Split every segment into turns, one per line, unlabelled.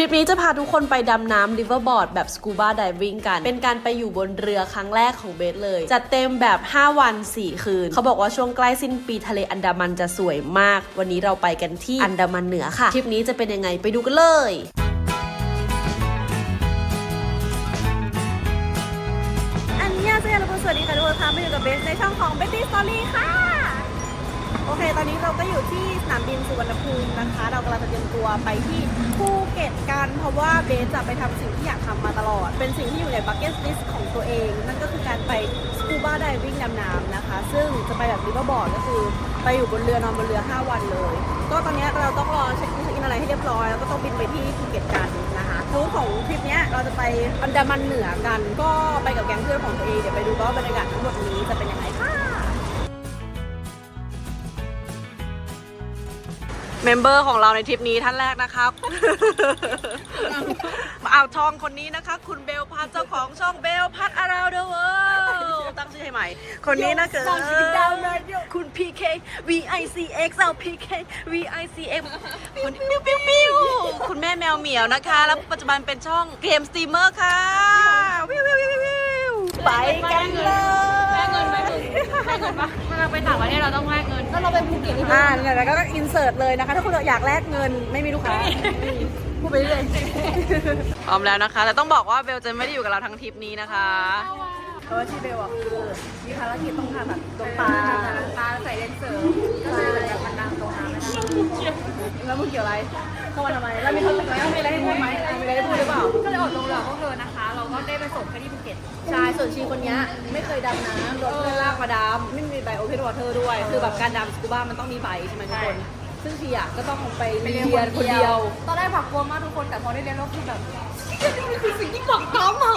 ทริปนี้จะพาทุกคนไปดำน้ำ riverboard แบบ scuba diving กัน เป็นการไปอยู่บนเรือครั้งแรกของเบสเลย จัดเต็มแบบ 5 วัน 4 คืน เขาบอกว่าช่วงใกล้สิ้นปีทะเลอันดามันจะสวยมาก วันนี้เราไปกันที่อันดามันเหนือค่ะ ทริปนี้จะเป็นยังไงไปดูกันเลย
อันนี้เซียร์สวัสดีค่ะทุกคนค่ะมาอยู่กับเบสในช่องของ Betty Story ค่ะ โอเค ตอนนี้เราก็อยู่ที่สนามบินสุวรรณภูมินะคะ เรากำลังจะเตรียมตัวไปที่ภูเก็ตกันเพราะว่าเบสจะไปทำสิ่งที่อยากทำมาตลอด เป็นสิ่งที่อยู่ในบั c เก็ตลิสต์ของตัวเอง นั่นก็คือการไปสกูบ้าไดวิ่งดำน้ำนะคะ ซึ่งจะไปแบบริเวอร์บอร์ดก็คือไปอยู่บนเรือนอนบนเรือ 5 วันเลย ก็ตอนนี้เราต้องรอเช็คอินเช็คอินอะไรให้เรียบร้อย แล้วก็ต้องบินไปที่ภูเก็ตกันนะคะทูตของทริปเนี้ยเราจะไปอันดามันเหนือกัน ก็ไปกับแก๊งเพื่อนของตัวเอง เดี๋ยวไปดูว่าบรรยากาศทั้งหมดนี้จะเป็นยังไง
เมมเบอร์ของเราในทริปนี้ท่านแรกนะคะอ่าวทองคนนี้นะคะ คุณเบลพัทเจ้าของช่องเบลพัทอาราเดเวิลตั้งชื่อให้ใหม่ คนนี้นะคือคุณ PK VICX เอา PK VICX คุณปิ้วปิ้วปิ้วคุณแม่แมวเหมียวนะคะ แล้วปัจจุบันเป็นช่องเกมสตรีมเมอร์ค่ะ วิววิววิววิว
ไปกันเลย
เงินปะถ้าเราไปต่างประเทศเราต้องแลกเงิน ก็เราไปภูเก็ตที่
อ่าแล้วก็อินเสิร์ตเลยนะคะ ถ้าคุณอยากแลกเงินไม่มีลูกค้าพูดไปเรื่อย
พร้อมแล้วนะคะ แต่ต้องบอกว่าเบลจะไม่ได้อยู่กับเราทั้งทริปนี้นะคะ
เพราะว่าที่เบลอะคือมีภารกิจต้องผ่าตัดตรงตา
ตาใส่เลนส์เสริมก็เลย แล้
วมึงเกี่ยวอะไรเข้ามาทำไมแล้วมีเขาไหมมีอะไรให้พูดไหมมีอะไรให้พูดหรือเปล่า
ก็เลยอดลงเหลือพวกเธอนะคะ เราก็ได้ไปส่งแค่ที่ภูเก็ต
ใช่ส่วนชีคนเนี้ยไม่เคยดำน้ำโดนเพื่อนลากมาดำไม่มีใบโอเพนวอเตอร์ด้วย คือแบบการดำสกูบ้ามันต้องมีใบใช่ไหมทุกคน ซึ่งชีอะก็ต้องไปเรียนคนเดียว
ตอนแรกผักกลัวมากทุกคน แต่พอได้เรียนแล้วคือแบบ
น้องหมา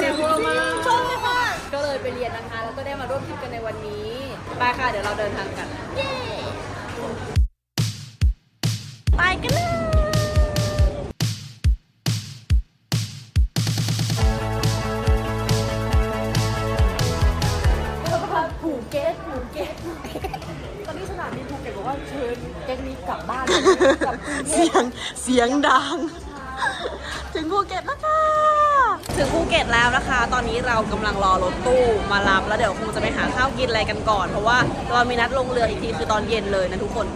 เสียงกลัวมาก
ชอบมากก็เลยไปเรียนนะคะ แล้วก็ได้มาร่วมทริปกันในวันนี้ ไปค่ะ เดี๋ยวเราเดินทางกัน กันเลยภูเก็ตภูเก็ตตอนนี้สนามบินภูเก็ตบอกว่าเชิญแก๊งนี้กลับบ้านกลับกรุงเท
เสี
พ
ยงเสียงดัง ถึงภูเก็ตแล้วค่ะ ถึงภูเก็ตแล้วนะคะ ตอนนี้เรากำลังรอรถตู้มารับแล้วเดี๋ยวคงจะไปหาข้าวกินอะไรกันก่อน เพราะว่าเรามีนัดลงเรืออีกทีคือตอนเย็นเลยนะทุกคน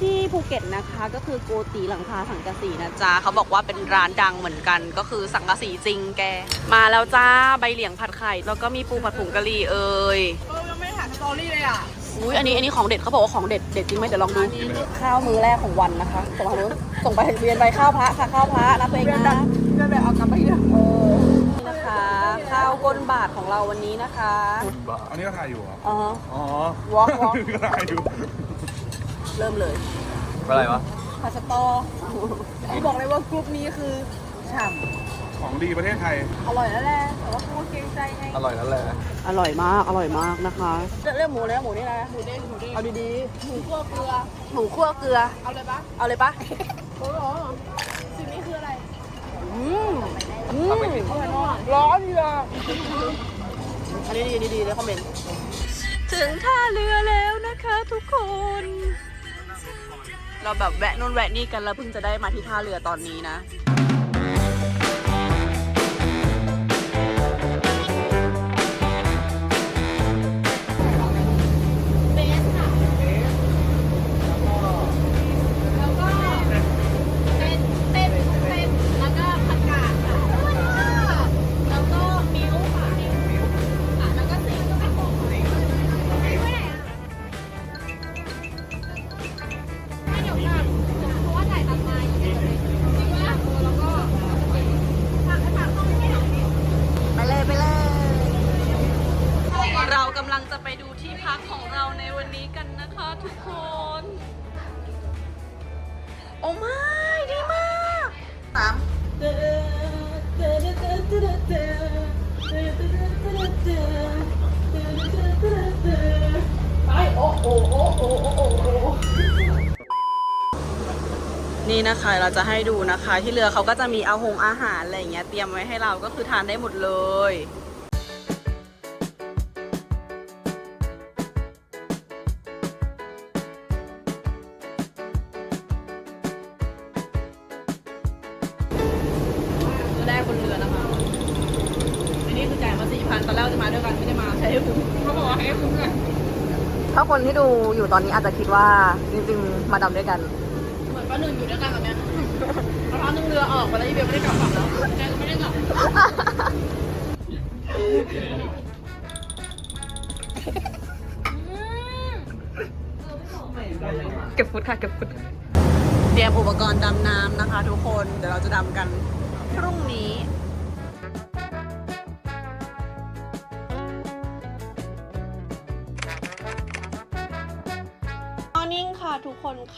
ที่ภูเก็ตนะคะก็คือโกตีหลังคาสังกะสีนะจ๊ะเขาบอกว่าเป็นร้านดังเหมือนกัน ก็คือสังกะสีจริงแก มาแล้วจ้าใบเหลียงผัดไข่แล้วก็มีปูผัดผงกะหรี่เอ่ย
เออยังไม่ถ่ายสตอรี่เลยอะ
อุ้ยอันนี้อันนี้ของเด็ดเขาบอกว่าของเด็ดเด็ดจริงไหมเดี๋ยวลองดูข้าวมื้อแรกของวันนะคะส่งทางนู้นส่งไปเรียนไปข้าวพระค่ะข้าวพระนะตัวเองนะ
เดินแบบเอากลับไปเถอะ
เออนี่นะคะข้าวก้นบาทของเราวันนี้นะคะ
อันนี้ก็ถ่ายอยู่เหรอ
อ๋อ
อ๋อ
Walk walk
ก็ถ่ายอยู่
เริ่มเลย
อะไรวะ
พาสตอบอกเลยว่ากรุ๊ปนี้คือฉ่
ของดีประเทศไทยำ
อร่อยแล้วแหละแต่ว่ากูเกรงใจไง
อร่อยนั่นแหละ
อร่อยมาก อร่อยมากนะคะ
เรื่องหมูเลยนะหมูนี่นะ
หมูเด้งหมูเด้ง
เอาดี
หมูคั่วเกลือ
หมูคั่วเกลือ
เอาเลยปะ
เอาเลยปะ
โอ้โหสิ่งนี้คืออะไร
อืมอืม
ร้อนดีอะ
อันนี้ดีดีดีเลยคอมเมนต์ ถึงท่าเรือแล้วนะคะทุกคน เราแบบแวะนู่นแวะนี่กันแล้วเพิ่งจะได้มาที่ท่าเรือตอนนี้นะ
นี่นะคะเราจะ
ให้ดูนะคะ ที่เรือเขาก็จะมีเอาหงอาหารอะไรอย่างเงี้ยเตรียมไว้ให้เราก็คือทานได้หมดเลย อยู่ตอนนี้อา
จจะคิดว่าจริง ๆ มาดำด้วยกัน
เหมือนป้าหนึ่งอยู่ด้วยกันแบบเนี้ยมะพร้าวนึ่งเรือออกไปแล้วอีเบลไม่ได้กลับฝั่งแล้วแกก็ไม่ได้กลับ
เก็บฟุตค่ะเก็บฟุตเตรียมอุปกรณ์ดำน้ำนะคะ ทุกคนเดี๋ยวเราจะดำกันพรุ่งนี้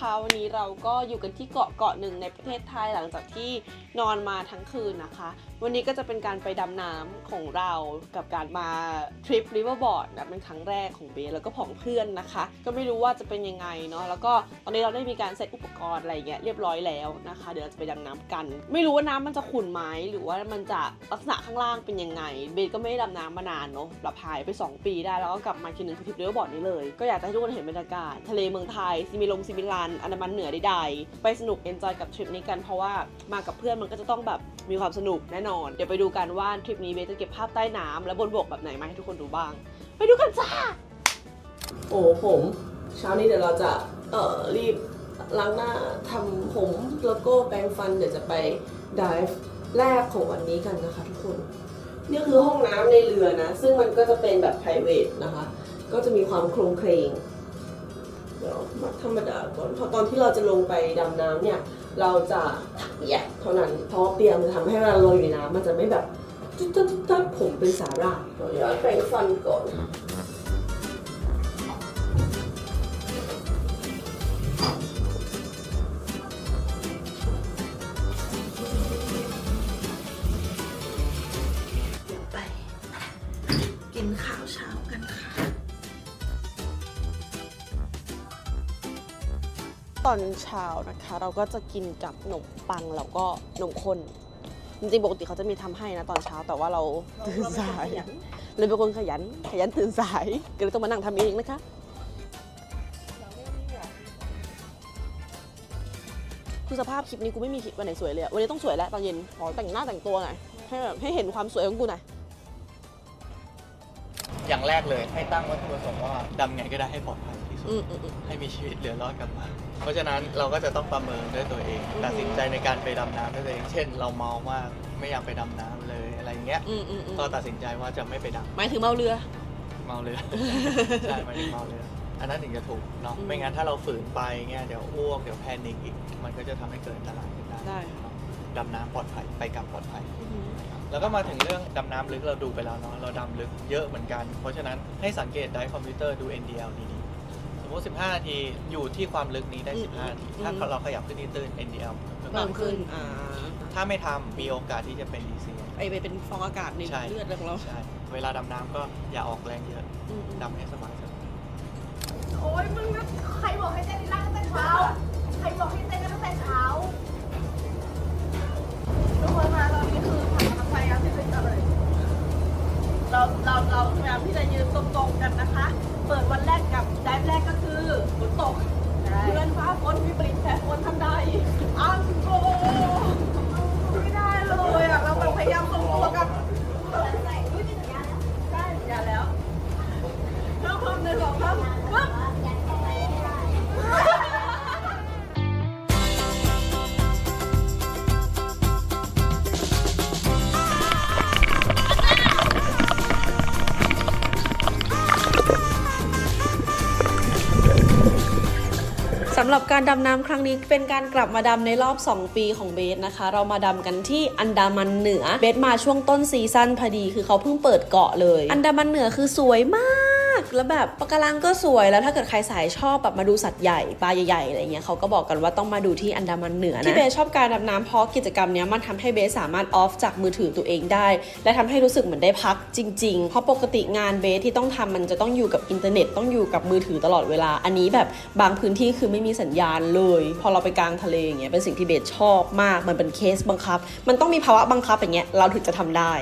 คะวันนี้เราก็อยู่กันที่เกาะเกาะหนึ่งในประเทศไทยหลังจากที่นอนมาทั้งคืนนะคะ วันนี้ก็จะเป็นการไปดำน้ำของเรากับการมาทริปริเวอร์บอร์ดนะเป็นครั้งแรกของเบสแล้วก็ของเพื่อนนะคะ ก็ไม่รู้ว่าจะเป็นยังไงเนาะแล้วก็ตอนนี้เราได้มีการเซตอุปกรณ์อะไรเงี้ยเรียบร้อยแล้วนะคะ เดี๋ยวเราจะไปดำน้ำกัน ไม่รู้ว่าน้ำมันจะขุ่นไหมหรือว่ามันจะลักษณะข้างล่างเป็นยังไง เบสก็ไม่ได้ดำน้ำมานานเนาะเราพายไป 2 ปีได้แล้วก็กลับมาทีหนึงคือทริปริเวอร์บอร์ดนี้เลยก็อยากจะให้ทุกคนเห็นบรรยากาศทะเลเมืองไทยซิมิลงซิมิลันอันดามันเหนือใดๆไปสนุกเอนจอยกับทริปนี้กันเพราะว่ามากับเพื่อนมันก็จะต้องแบบมีความสนุกแน่นอน เดี๋ยวไปดูกันว่าทริปนี้เบสจะเก็บภาพใต้น้ำและบนบกแบบไหนมาให้ทุกคนดูบ้าง ไปดูกันจ้า โอ้ผม เช้านี้เดี๋ยวเราจะเอ่อรีบล้างหน้าทำผมแล้วก็แปรงฟันเดี๋ยวจะไปดิฟแรกของวันนี้กันนะคะทุกคน นี่คือห้องน้ำในเรือนะ ซึ่งมันก็จะเป็นแบบ p r i v a t นะคะ ก็จะมีความโครงเคลง เดี๋ยวมาธรรมดาก่อนเพราะตอนที่เราจะลงไปดำน้ำเนี่ย เราจะถักเปียกเท่านั้นเพราะเปียกมันจะทำให้เวลาเราอยู่ในน้ำมันจะไม่แบบจุ๊ดจุ๊ดจุ๊ดผมเป็นสาหร่ายเดี๋ยวแปรงฟันก่อน ตอนเช้านะคะ เราก็จะกินกับขนมปังแล้วก็นมข้นจริงๆปกติเขาจะมีทำให้นะตอนเช้าแต่ว่าเราตื่นสายเลยเป็นคนขยัน ขยันตื่นสายก็เลยต้องมานั่งทำเองนะคะคือสภาพคลิปนี้กูไม่มีคลิปวันไหนสวยเลยอะวันนี้ต้องสวยแล้วตอนเย็นขอแต่งหน้าแต่งตัวหน่อยให้แบบให้เห็นความสวยของกูหน่อย
อย่างแรกเลยให้ตั้งวัตถุประสงค์ว่าดำไงก็ได้ให้ปลอดภัยที่สุด
อืมอืมอืม
ให้มีชีวิตเหลือรอดกลับมา เพราะฉะนั้นเราก็จะต้องประเมินด้วยตัวเอง
อืม
ตัดสินใจในการไปดำน้ำด้วยตัวเอง เช่น เราเมามากไม่อยากไปดำน้ำเลยอะไรเงี้ย
อืมอืมอืม
ก็ตัดสินใจว่าจะไม่ไปด
หมายถึงเมาเรือำ
เมาเรือ ใช่หมายถึงเมาเรือ อันนั้นถึงจะถูกเนาะ
อืม
ไม่งั้นถ้าเราฝืนไปเงี้ยเดี๋ยวอ้วกเดี๋ยวแพนิคอีก มันก็จะทำให้เกิดอันตรายขึ้นได้
ได้
เนาะดำน้ำปลอดภัยไปกลับปลอดภัย
อืม
แล้วก็มาถึงเรื่องดำน้ำลึกเราดูไปแล้วเนาะเราดำลึกเยอะเหมือนกัน เพราะฉะนั้นให้สังเกตได้คอมพิวเตอร์ดู NDL ดีๆส มมติ 15 นาที อยู่ที่ความลึกนี้ได้
อืม
15 นาที
อืม
ถ้าเราขยับขึ้นที่ตื้น NDL เพิ่ม
เพิ่มขึ้นอ่า
ถ้าไม่ทำมีโอกาสที่จะเป็น DC
ไอไปเป็นฟองอากาศใน
ใช่
เลือดอะไรของเรา
ใช่ เวลาดำน้ำก็อย่าออกแรงเยอะ
อืมอื
ม ดำให้สำ
หรับการดำน้ำครั้งนี้เป็นการกลับมาดำในรอบ 2 ปีของเบสนะคะ เรามาดำกันที่อันดามันเหนือ เบสมาช่วงต้นซีซั่นพอดี คือเขาเพิ่งเปิดเกาะเลย อันดามันเหนือคือสวยมาก แล้วแบบปะการังก็สวยแล้วถ้าเกิดใครสายชอบแบบมาดูสัตว์ใหญ่ปลาใหญ่ๆอะไรเงี้ยเขาก็บอกกันว่าต้องมาดูที่อันดามันเหนือนะที่เบสชอบการดำน้ำเพราะกิจกรรมนี้มันทำให้เบสสามารถออฟจากมือถือตัวเองได้ และทำให้รู้สึกเหมือนได้พักจริง ๆ เพราะปกติงานเบสที่ต้องทำมันจะต้องอยู่กับอินเทอร์เน็ตต้องอยู่กับมือถือตลอดเวลา อันนี้แบบบางพื้นที่คือไม่มีสัญญาณเลย พอเราไปกลางทะเลอย่างเงี้ยเป็นสิ่งที่เบสชอบมากมันเป็นเคสบังคับ มันต้องมีภาวะบังคับอย่างเงี้ยเราถึงจะทำได้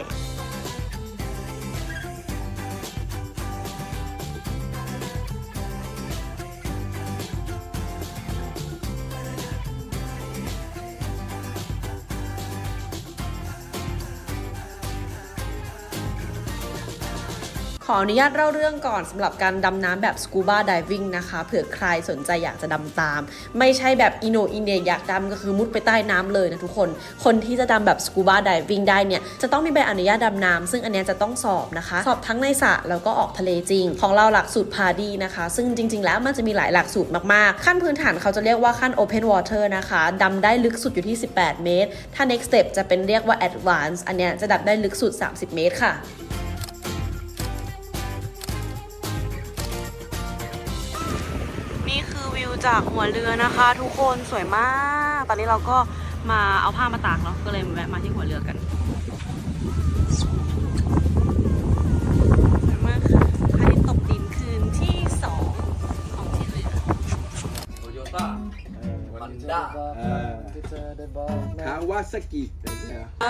ขออนุญาตเล่าเรื่องก่อนสำหรับการดำน้ำแบบสกูบา i v วิ่งนะคะเผื่อใครสนใจอยากจะดำตาม ไม่ใช่แบบอินโนอินเดียอยากดำก็คือมุดไปใต้น้ำเลยนะทุกคน คนที่จะดำแบบสกูบา i v วิ่งได้เนี่ย จะต้องมีใบอนุญาตดำน้ำซึ่งอันนี้จะต้องสอบนะคะ สอบทั้งในสระแล้วก็ออกทะเลจริง ของเราหลักสูตรพาดีนะคะ ซึ่งจริง ๆ แล้วมันจะมีหลายหลักสูตรมากๆ ขั้นพื้นฐานเขาจะเรียกว่าขั้น Open Water นะคะดำได้ลึกสุดอยู่ที่ 18 เมตร ถ้า next step จะเป็นเรียกว่า Advance อันเนี้ยจะดับได้ลึกสุด 30 เมตรค่ะ
จากหัวเรือนะคะ ทุกคนสวยมาก ตอนนี้เราก็มาเอาผ้ามาตากเนาะก็เลยแวะมาที่หัวเรือกันสวยมากค่ะพระอาทิตย์ตกดินคืนที่สองของที่เรือ
โตโยต้าฮอนด้า
คาวาซากิเนี่ย
อ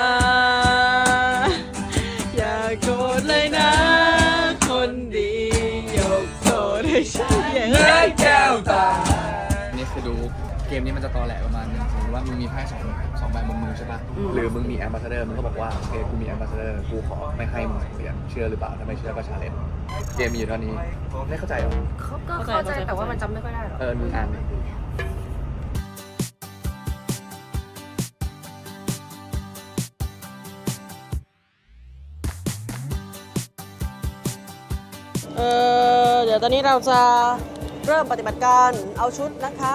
ห
รือมึงมีแอมบาสเดอร์มึงก็บอกว่าโอเคกูมีแอมบาสเดอร์กูขอไม่ให้มึงเปลี่ยนเชื่อหรือเปล่าถ้าไม่เชื่อก็ชาเลนจ์เกมมีอยู่เท่านี้ไม่เข้าใจหรอ
ก็เข้าใจแต่ว่ามันจำไม่ค่อยได้หรอก
เออมึงอ่านดิ
เออเดี๋ยวตอนนี้เราจะเริ่มปฏิบัติการเอาชุดนะคะ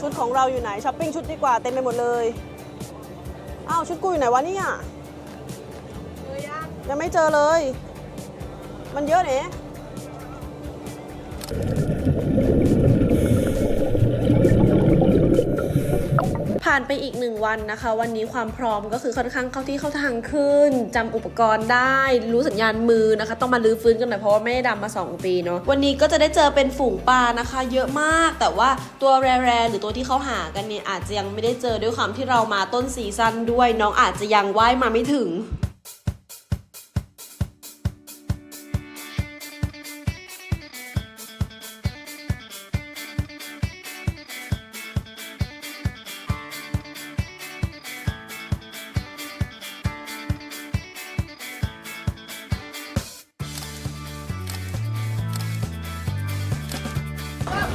ชุดของเราอยู่ไหนช้อปปิ้งชุดดีกว่าเต็มไปหมดเลย อ้าวชุดกูอยู่ไหนวะเนี่ยยังไม่เจอเลย มันเยอะเนี่ย
ผ่านไปอีกหนึ่งวันนะคะ วันนี้ความพร้อมก็คือค่อนข้างเข้าที่เข้าทางขึ้นจำอุปกรณ์ได้ รู้สัญญาณมือนะคะ ต้องมาลื้อฟื้นกันหน่อยเพราะว่าไม่ได้ดำมา 2 ปีเนาะวันนี้ก็จะได้เจอเป็นฝูงปลานะคะ เยอะมากแต่ว่าตัวแรๆหรือตัวที่เขาหากันเนี่ยอาจจะยังไม่ได้เจอด้วยความที่เรามาต้นซีซั่นด้วยน้องอาจจะยังว่ายมาไม่ถึง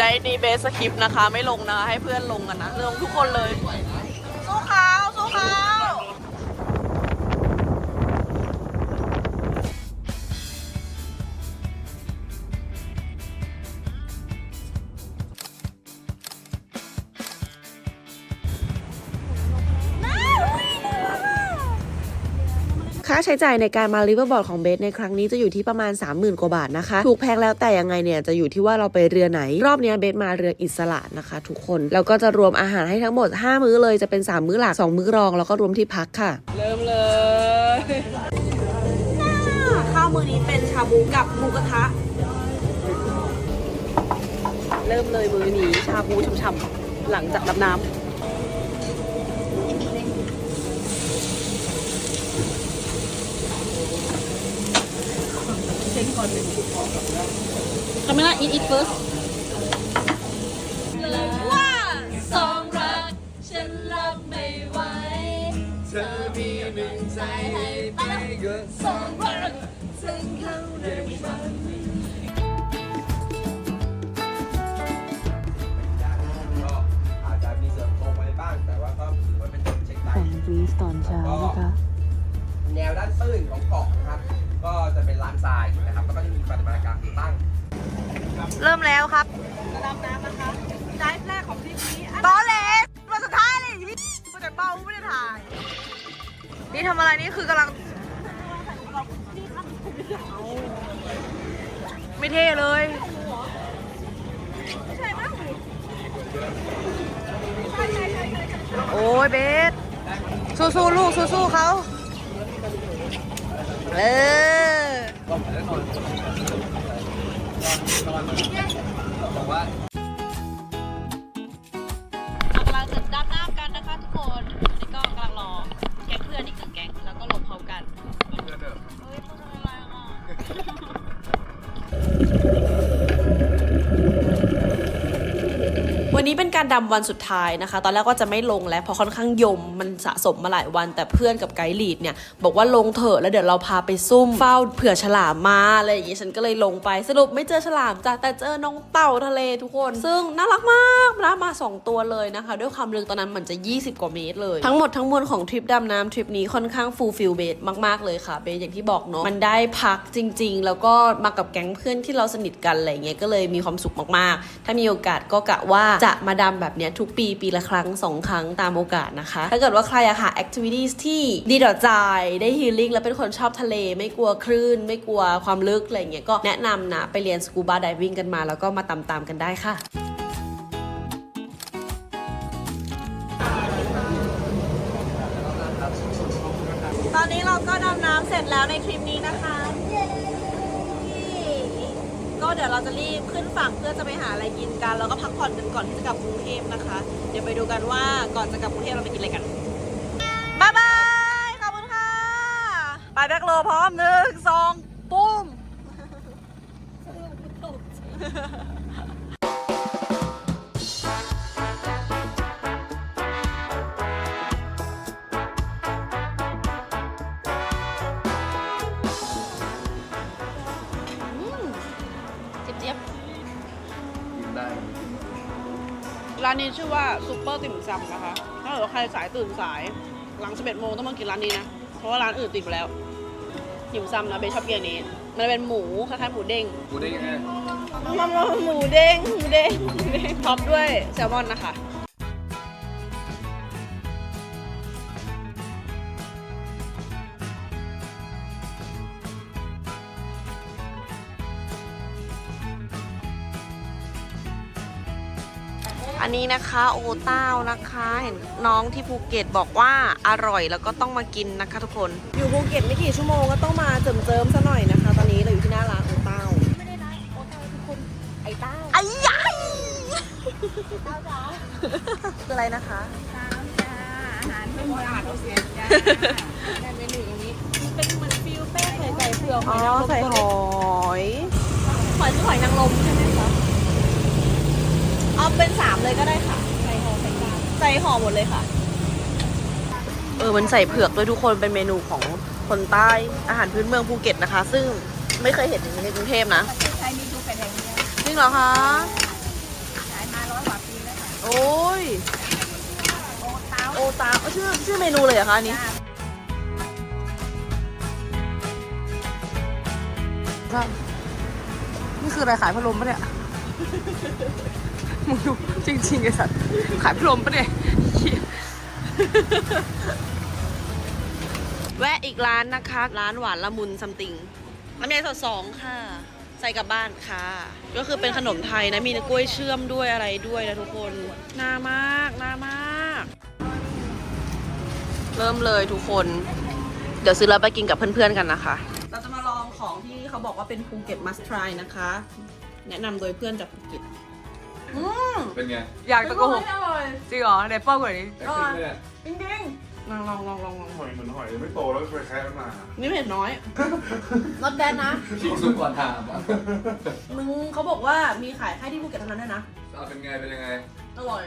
ด้ดีเบสคริปต์นะคะ ไม่ลงนะคะให้เพื่อนลงกันนะ ลงทุกคนเลย สู้เขาสู้เขา
ค่าใช้จ่ายในการมาลิเวอร์บอร์ดของเบสในครั้งนี้จะอยู่ที่ประมาณ 30,000 กว่าบาทนะคะ ถูกแพงแล้วแต่ยังไงเนี่ยจะอยู่ที่ว่าเราไปเรือไหน รอบเนี้ยเบสมาเรืออิสระนะคะ ทุกคน แล้วก็จะรวมอาหารให้ทั้งหมด 5 มื้อเลยจะเป็น 3 มื้อหลัก 2 มื้อรอง แล้วก็รวมที่พักค่ะ
เริ่มเลยข้าวมือนี้เป็นชาบูกับหมูกระทะ เริ่มเลยมือนี้ชาบูช่ำๆหลังจากดำน้ำ Camila eat it first ว่าสองรัก ฉันรับไม่ไหว
เธอมีหนึ่งใจให้ไปกิน
สองรักถึงเข้าในฝัน
สู้
ๆลูกสู้ๆเขาเออ วัน
นี้เป็นการการดำวันสุดท้ายนะคะ ตอนแรกก็จะไม่ลงแล้วเพราะค่อนข้างยมมันสะสมมาหลายวัน แต่เพื่อนกับไกด์ลีดเนี่ยบอกว่าลงเถอะแล้วเดี๋ยวเราพาไปซุ่มเฝ้าเผื่อฉลามมาอะไรอย่างงี้ฉันก็เลยลงไปสรุปไม่เจอฉลามจ้ะแต่เจอน้องเต่าทะเลทุกคน ซึ่งน่ารักมากนะมาสองตัวเลยนะคะ ด้วยความลึกตอนนั้นเหมือนจะ 20 กว่าเมตรเลย ทั้งหมดทั้งมวลของทริปดำน้ำทริปนี้ค่อนข้างฟูลฟิลเบสมากๆเลยค่ะเบสอย่างที่บอกเนาะมันได้พักจริง ๆ แล้วก็มากับแก๊งเพื่อนที่เราสนิทกันอะไรเงี้ยก็เลยมีความสุขมากๆ ถ้ามีโอกาสก็กะว่าจะมาดำแบบนี้ทุกปีปีละครั้งสองครั้งตามโอกาสนะคะ ถ้าเกิดว่าใครอะหาแอคทิวิตี้ที่ดีต่อใจได้ฮีลิ่งแล้วเป็นคนชอบทะเลไม่กลัวคลื่น ไม่กลัวความลึกอะไรเงี้ยก็แนะนำนะ ไปเรียนสกูบาไดวิ่งกันมา แล้วก็มาตามๆกันได้ค่ะตอนนี้เราก็ดำน้ำเสร็จแล้วในคลิปนี้นะคะ เดี๋ยวเราจะรีบขึ้นฝั่งเพื่อจะไปหาอะไรกินกันแล้วก็พักผ่อนกันก่อนที่จะกลับกรุงเทพนะคะ เดี๋ยวไปดูกันว่าก่อนจะกลับกรุงเทพเราไปกินอะไรกันบ๊ายบายขอบคุณค่ะไปแบ็คโลพร้อมหนึ่งสองปุ้มา
นนี้ชื่อว่าซุปเปอร์ติ่มซำนะคะ ถ้าเกิดว่าใครสายตื่นสาย หลัง 11โมงต้องมากินร้านนี้นะ เพราะว่าร้านอื่นติดไปแล้วติ่มซำนะเบสชอบกินอันนี้ มันเป็นหมูคล้ายๆหมูเด้ง
กูได้ยังไง
มามาหมูเด้งหมูเด้งหมูเด้งท็อปด้วยแซลมอนนะคะ นนี้นะคะโอเต้านะคะ เห็นน้องที่ภูเก็ตบอกว่าอร่อยแล้วก็ต้องมากินนะคะทุกคน อยู่ภูเก็ตไม่กี่ชั่วโมงก็ต้องมาเจิมเจิมๆซะหน่อยนะคะ ตอนนี้เราอยู่ที่หน้าร้านโอเต้า
ไม่ได้นะโอเคทุกคนไอ้เต้า
ไอ้ยัย
เต้าจ๋า
คืออะไรนะคะ
ตามจ้าอาหารไม่หมดอาหารโอเคจ้าได้เมนูอย่างนี้มันเป็นเหมือนฟิลแป้งใส่ใส่เผือกห
อ๋
อ
อย
นางรม
ใส่หอย
หอยคือหอยนางรมใช่ไหมคะ
เอาเป็นสามเลยก็ได้ค่ะ
ใส่หอมใส่จาน
ใส่ห่อหมดเลยค่ะ เออมันใส่เผือกด้วยทุกคนเป็นเมนูของคนใต้อาหารพื้นเมืองภูเก็ตนะคะ ซึ่งไม่เคยเห็นในกรุงเทพนะ
ประเทศไทยมีทุกแผ่นแห่งเดียว
จริงเหรอคะ
ขายมาร้อยกว่าปีแล้วค่ะ
โอ้ย
โอเต้า
โอตาเอ้าชื่อชื่อเมนูเลยเหรอคะอันนี้
จ้า
นี่คืออะไรขายพัดลมปะเนี่ย มึงดูจริงๆไอ้สัตว์ขายพัดลมปะเนี่ยแวะอีกร้านนะคะ ร้านหวานละมุนซัมติงลำไยสดสองค่ะ ใส่กลับบ้านค่ะ ก็คือเป็นขนมไทยนะ มีกล้วยเชื่อมด้วยอะไรด้วยนะทุกคน น่ามาก น่ามาก เริ่มเลยทุกคน เดี๋ยวซื้อแล้วไปกินกับเพื่อนๆกันนะคะ เราจะมาลองของที่เขาบอกว่าเป็นภูเก็ตมัสทรายนะคะ แนะนำโดยเพื่อนจากภูเก็ต
เป็นไง
อยากตะโกหกจริงเหรอเดี๋ยวเป้ากว่านี้
แอคทีฟเนี่ย
จริงๆลองลองลองลองลอง
หอยเหมือนหอยไม่โตแล้วไปแคะมันมา
นี่เผ็ดน้อย
รสแดนนะ
ชิงซุปก่อนถามอะ
มึงเขาบอกว่ามีขายแค่ที่ภูเก็ตเท่านั้นด้วยนะ
เอาเป็นไงเป็นยังไง
อร่อย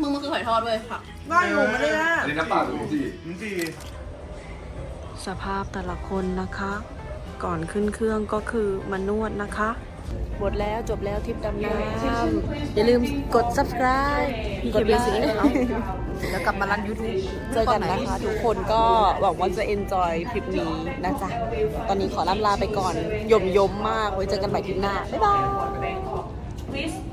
มึงมันคือหอยทอดด้วยผักได้อยู่ไม่ได้
อันนี้น้ำเปล่าหรือจี
จริง
สภาพแต่ละคนนะคะ ก่อนขึ้นเครื่องก็คือมานวดนะคะ หมดแล้วจบแล้วทริปดำน้ำอย่าลืมกด subscribe กดไลค์แล้วกลับมารัน YouTube เจอกันนะคะ ทุกคนก็หวังว่าจะ enjoy ทริปนี้นะจ๊ะ ตอนนี้ขอล่ำลาไปก่อนยมยมๆมากไว้เจอกันใหม่ทริปหน้า บ๊ายบาย